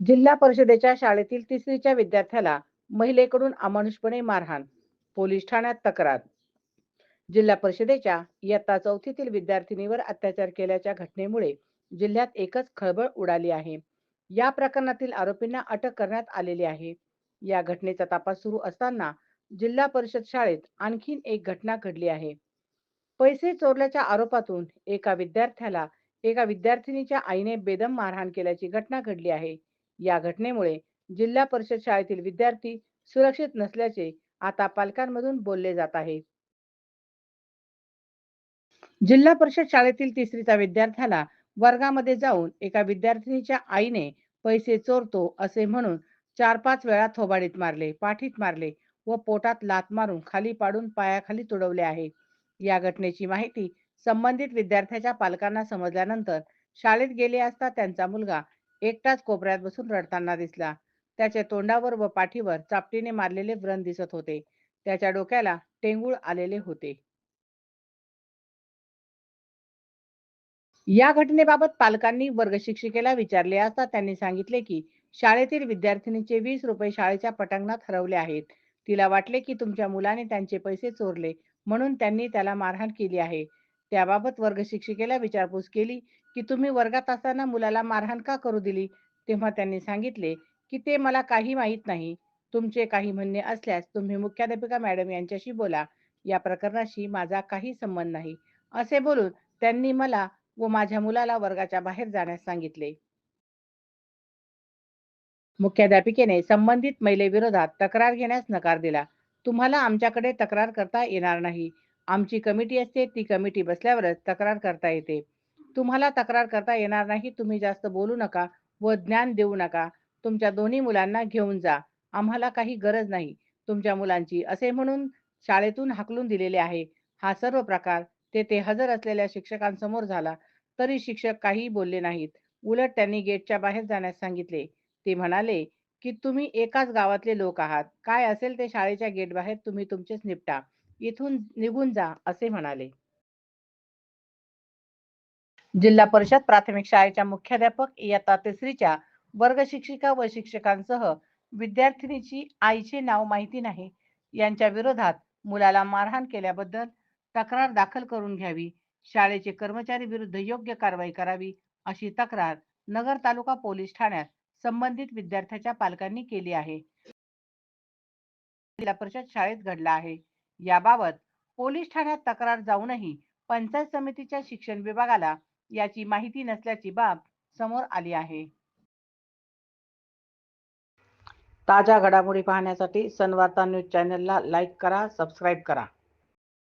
जिल्हा परिषदेच्या शाळेतील तिसरीच्या विद्यार्थ्याला महिलेकडून अमानुषपणे मारहाण पोलीस ठाण्यात तक्रार. जिल्हा परिषदेच्या इयत्ता चौथीतील विद्यार्थिनीवर अत्याचार केल्याच्या घटनेमुळे जिल्ह्यात एकच खळबळ उडाली आहे. या प्रकरणातील आरोपींना अटक करण्यात आलेली आहे. या घटनेचा तपास सुरू असताना जिल्हा परिषद शाळेत आणखीन एक घटना घडली आहे. पैसे चोरल्याच्या आरोपातून एका विद्यार्थ्याला एका विद्यार्थिनीच्या आईने बेदम मारहाण केल्याची घटना घडली आहे. या घटनेमुळे जिल्हा परिषद शाळेतील विद्यार्थी सुरक्षित नसल्याचे आता पालकांमधून बोलले जात आहे. जिल्हा परिषद शाळेतील तिसरीचा विद्यार्थ्याला वर्गामध्ये जाऊन एका विद्यार्थिनीच्या आईने पैसे चोरतो असे म्हणून चार पाच वेळा थोबाडीत मारले पाठीत मारले व पोटात लात मारून खाली पाडून पायाखाली तुडवले आहे. या घटनेची माहिती संबंधित विद्यार्थ्याच्या पालकांना समजल्यानंतर शाळेत गेले असता त्यांचा मुलगा एकटाच कोपऱ्यात बसून रडताना दिसला. त्याच्या तोंडावर व पाठीवर चापटीने मारलेले व्रण दिसत होते. त्याच्या डोक्याला टेंगूळ आलेले होते. या घटनेबाबत पालकांनी वर्ग शिक्षिकेला विचारले असता त्यांनी सांगितले की शाळेतील विद्यार्थिनीचे वीस रुपये शाळेच्या पटांगणात हरवले आहेत. तिला वाटले की तुमच्या मुलाने त्यांचे पैसे चोरले म्हणून त्यांनी त्याला मारहाण केली आहे. त्याबाबत वर्ग शिक्षिकेला विचारपूस केली की तुम्ही वर्गात असताना मुलाला मारहाण का करू दिली? तेव्हा त्यांनी सांगितले की ते मला काही माहीत नाही. तुमचे काही म्हणणे असल्यास तुम्ही मुख्याध्यापिका मॅडम यांच्याशी बोला. या प्रकरणाशी माझा काही संबंध नाही. असे बोलून त्यांनी मला व माझ्या मुलाला वर्गाच्या बाहेर जाण्यास सांगितले. मुख्याध्यापिकेने संबंधित महिलेविरोधात तक्रार घेण्यास नकार दिला. तुम्हाला आमच्याकडे तक्रार करता येणार नाही. आमची कमिटी असते ती कमिटी बसल्यावरच तक्रार करता येते. तुम्हाला तक्रार करता येणार नाही तुम्ही जास्त बोलू नका व ज्ञान देऊ नका. तुमच्या दोन्ही मुलांना घेऊन जा. आम्हाला काही गरज नाही. तुमच्या मुलांची असे म्हणून शाळेतून हाकलून दिलेले आहे. हा सर्व प्रकार तेथे हजर असलेल्या शिक्षकांसमोर झाला. तरी शिक्षक काहीही बोलले नाहीत. उलट त्यांनी गेटच्या बाहेर जाण्यास सांगितले. ते म्हणाले की तुम्ही एकाच गावातले लोक आहात. काय असेल ते शाळेच्या गेट बाहेर तुम्ही तुमचेच निपटा. इथून निघून जा असे म्हणाले. जिल्हा परिषद प्राथमिक शाळेच्या मुख्याध्यापक इयत्ता तिसरीच्या वर्ग शिक्षिका व शिक्षकांसह विद्यार्थिनीची आईचे नाव माहिती नाही. यांच्या विरोधात मुलाला मारहाण केल्याबद्दल तक्रार दाखल करून घ्यावी. शाळेचे कर्मचारी विरुद्ध योग्य कारवाई करावी अशी तक्रार नगर तालुका पोलीस ठाण्यात संबंधित विद्यार्थ्याच्या पालकांनी केली आहे. जिल्हा परिषद शाळेत घडला आहे. याबाबत पोलीस ठाण्यात तक्रार जाऊनही पंचायत समितीच्या शिक्षण विभागाला याची माहिती नसल्याची बाब समोर आली आहे. ताज्या घडामोडी पाहण्यासाठी सनवार्ता न्यूज चॅनलला लाईक करा सबस्क्राईब करा.